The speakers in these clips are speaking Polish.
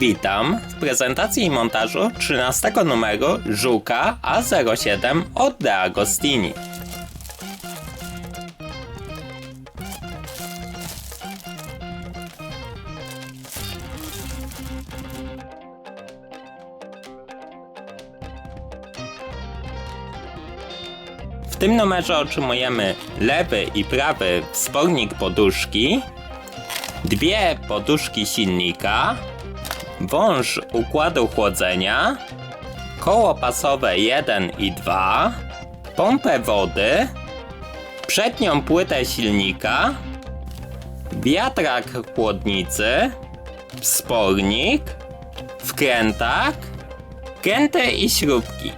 Witam w prezentacji i montażu 13 numeru Żuka A07 od De Agostini. W tym numerze otrzymujemy lewy i prawy wspornik poduszki, dwie poduszki silnika, wąż układu chłodzenia, koło pasowe 1 i 2, pompę wody, przednią płytę silnika, wiatrak chłodnicy, wspornik, wkrętak, kęty i śrubki.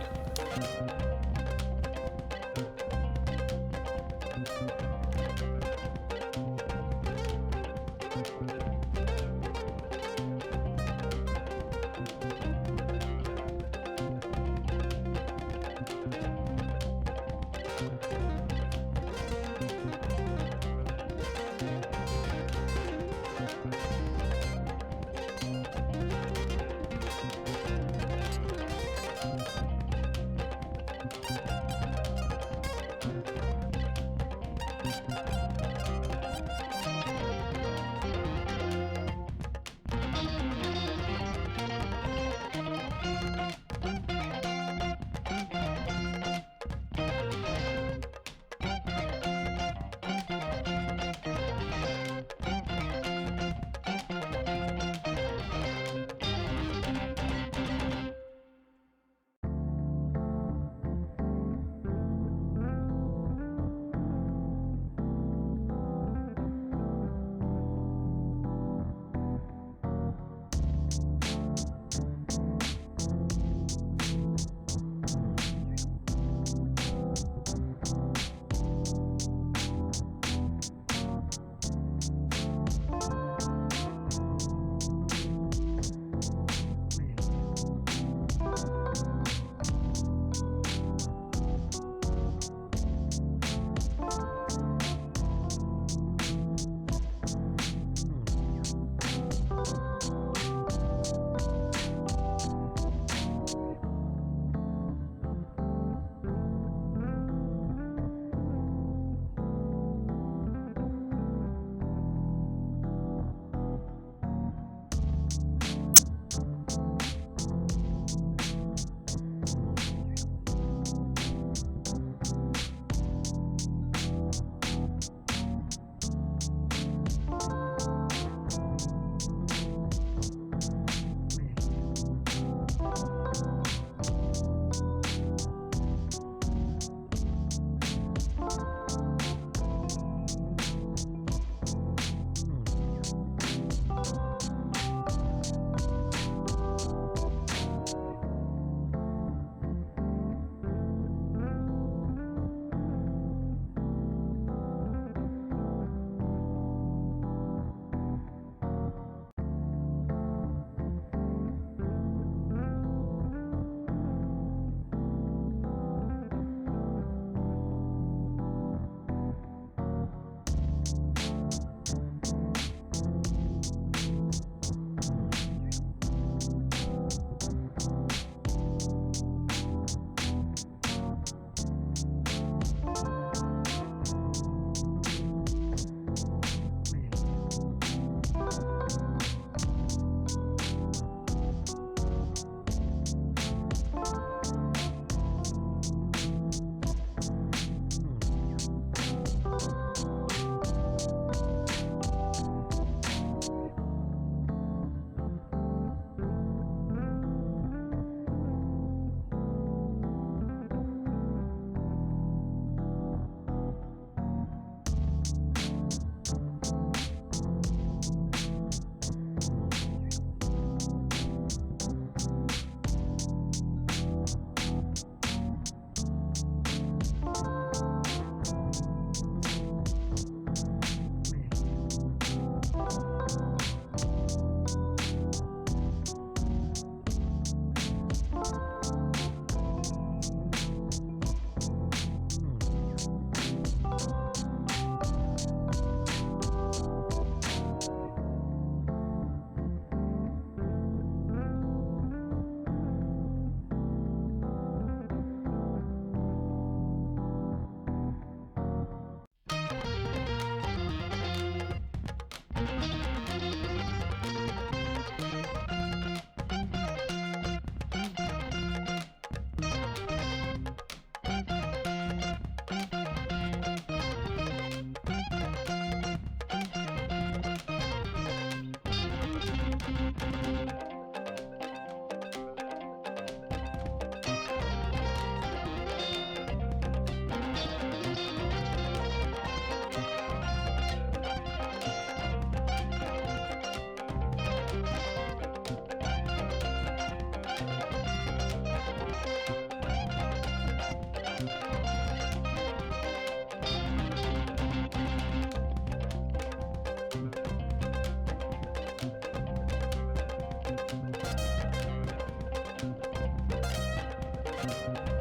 W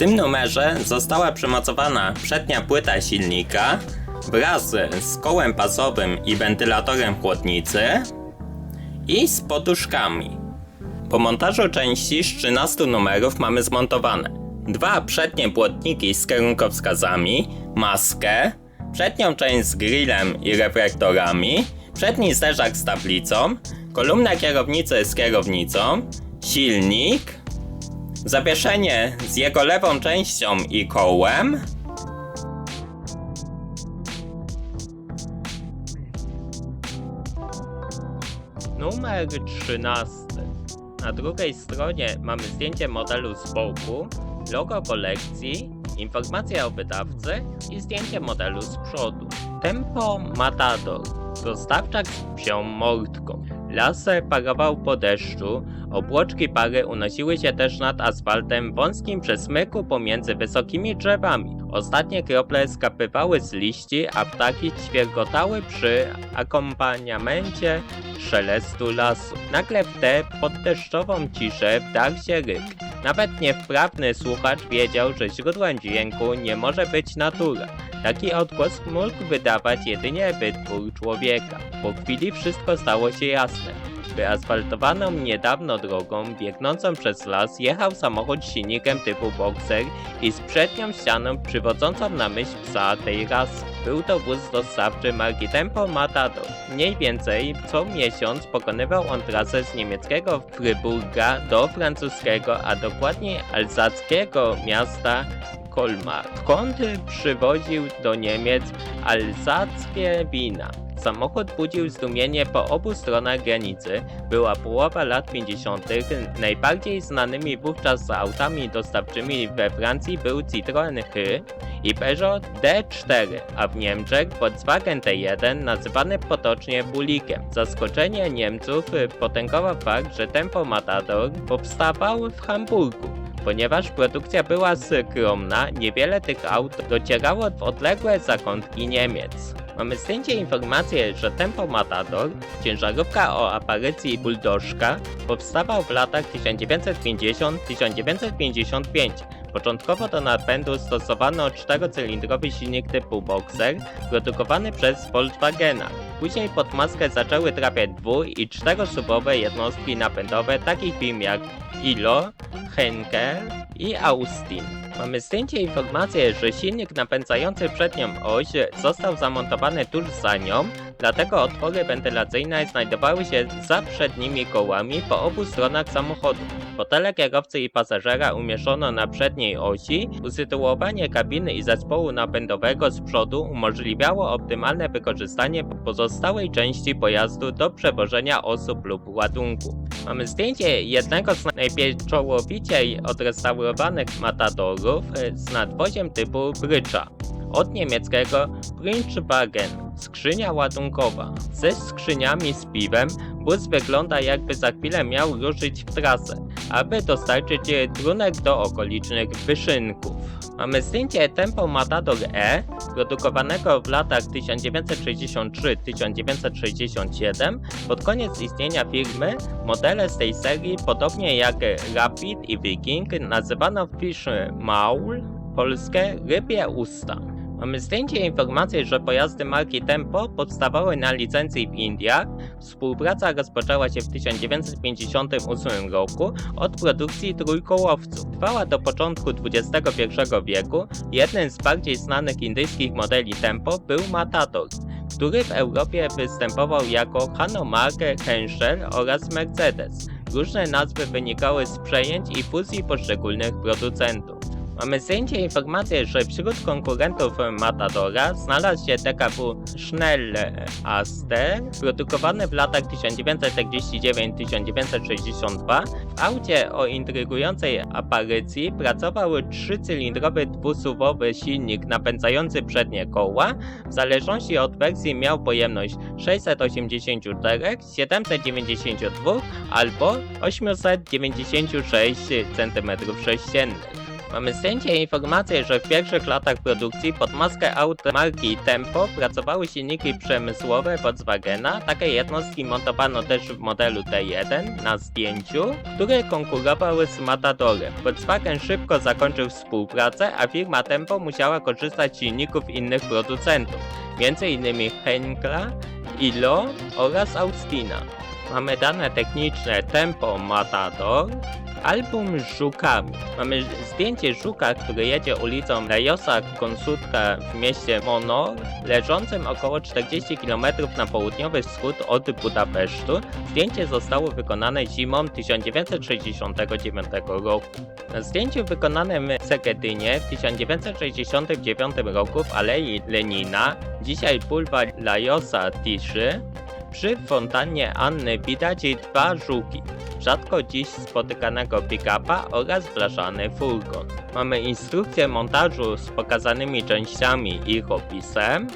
tym numerze została przymocowana przednia płyta silnika wraz z kołem pasowym i wentylatorem chłodnicy i z poduszkami. Po montażu części z 13 numerów mamy zmontowane dwa przednie płotniki z kierunkowskazami, maskę, przednią część z grillem i reflektorami, przedni zderzak z tablicą, kolumnę kierownicy z kierownicą, silnik, zawieszenie z jego lewą częścią i kołem, Numer 13. Na drugiej stronie mamy zdjęcie modelu z boku, logo kolekcji, informacja o wydawcy i zdjęcie modelu z przodu. Tempo Matador. Dostawczak z psią mordką. Laser parował po deszczu, obłoczki pary unosiły się też nad asfaltem wąskim przesmyku pomiędzy wysokimi drzewami. Ostatnie krople skapywały z liści, a ptaki ćwiergotały przy akompaniamencie szelestu lasu. Nagle w tę poddeszczową ciszę wdarł się ryk. Nawet niewprawny słuchacz wiedział, że źródłem dźwięku nie może być natura. Taki odgłos mógł wydawać jedynie wytwór człowieka. Po chwili wszystko stało się jasne. Wyasfaltowaną niedawno drogą biegnącą przez las jechał samochód z silnikiem typu Boxer i z przednią ścianą przywodzącą na myśl psa tej rasy. Był to wóz dostawczy marki Tempo Matador. Mniej więcej co miesiąc pokonywał on trasę z niemieckiego Fryburga do francuskiego, a dokładniej alzackiego miasta Kolmar, skąd przywoził do Niemiec alzackie wina. Samochód budził zdumienie po obu stronach granicy. Była połowa lat 50. Najbardziej znanymi wówczas autami dostawczymi we Francji był Citroën H i Peugeot D4, a w Niemczech Volkswagen T1 nazywany potocznie bulikiem. Zaskoczenie Niemców potęgował fakt, że Tempo Matador powstawał w Hamburgu. Ponieważ produkcja była skromna, niewiele tych aut docierało w odległe zakątki Niemiec. Mamy zdjęcie informację, że Tempo Matador, ciężarówka o aparycji buldożka, powstawał w latach 1950-1955. Początkowo do napędu stosowano czterocylindrowy silnik typu Boxer, produkowany przez Volkswagena. Później pod maskę zaczęły trafiać dwu- i czterosubowe jednostki napędowe takich firm jak Ilo, Henkel i Austin. Mamy zdjęcie informację, że silnik napędzający przednią oś został zamontowany tuż za nią, dlatego otwory wentylacyjne znajdowały się za przednimi kołami po obu stronach samochodu. Fotele kierowcy i pasażera umieszczono na przedniej osi. Usytuowanie kabiny i zespołu napędowego z przodu umożliwiało optymalne wykorzystanie pozostałej części pojazdu do przewożenia osób lub ładunku. Mamy zdjęcie jednego z najpieczołowiciej odrestaurowanych matadorów e, z nadwoziem typu brycza. Od niemieckiego Prinzwagen, skrzynia ładunkowa. Ze skrzyniami z piwem Bus wygląda jakby za chwilę miał ruszyć w trasę, aby dostarczyć trunek do okolicznych wyszynków. Mamy zdjęcie Tempo Matador E, produkowanego w latach 1963-1967. Pod koniec istnienia firmy modele z tej serii, podobnie jak Rapid i Viking, nazywano Fish Maul, polskie rybie usta. Mamy zdjęcie i informację, że pojazdy marki Tempo powstawały na licencji w Indiach. Współpraca rozpoczęła się w 1958 roku od produkcji trójkołowców. Trwała do początku XXI wieku. Jednym z bardziej znanych indyjskich modeli Tempo był Matador, który w Europie występował jako Hanomage Henschel oraz Mercedes. Różne nazwy wynikały z przejęć i fuzji poszczególnych producentów. Mamy zdjęcie i informację, że wśród konkurentów Matadora znalazł się DKW Schnell Aster, produkowany w latach 1949-1962. W aucie o intrygującej aparycji pracował trzycylindrowy dwusuwowy silnik napędzający przednie koła. W zależności od wersji miał pojemność 684, 792 albo 896 cm3. Mamy zdjęcie i informację, że w pierwszych latach produkcji pod maskę aut marki Tempo pracowały silniki przemysłowe Volkswagena. Takie jednostki montowano też w modelu T1 na zdjęciu, które konkurowały z Matadorem. Volkswagen szybko zakończył współpracę, a firma Tempo musiała korzystać z silników innych producentów, m.in. Henkla, Ilo oraz Austina. Mamy dane techniczne Tempo Matador, Album żukami. Mamy zdjęcie żuka, który jedzie ulicą Lejosa Konsutka w mieście Monor, leżącym około 40 km na południowy wschód od Budapesztu. Zdjęcie zostało wykonane zimą 1969 roku. Na zdjęciu wykonanym w Segedynie w 1969 roku w Alei Lenina, dzisiaj bulwar Lajosa Tiszy, przy fontannie Anny widać dwa żuki, rzadko dziś spotykanego pick-upa oraz blaszany furgon. Mamy instrukcję montażu z pokazanymi częściami i ich opisem.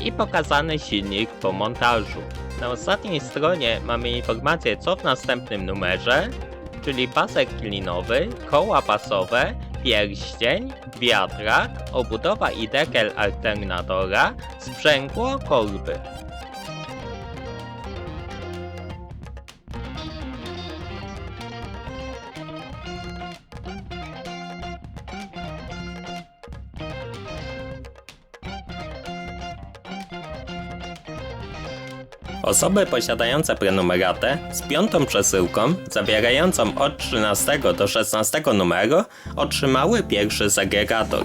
I pokazany silnik po montażu. Na ostatniej stronie mamy informację co w następnym numerze, czyli pasek klinowy, koła pasowe, pierścień, wiatrak, obudowa i dekel alternatora, sprzęgło korby. Osoby posiadające prenumeratę z piątą przesyłką zawierającą od 13 do 16 numeru otrzymały pierwszy segregator.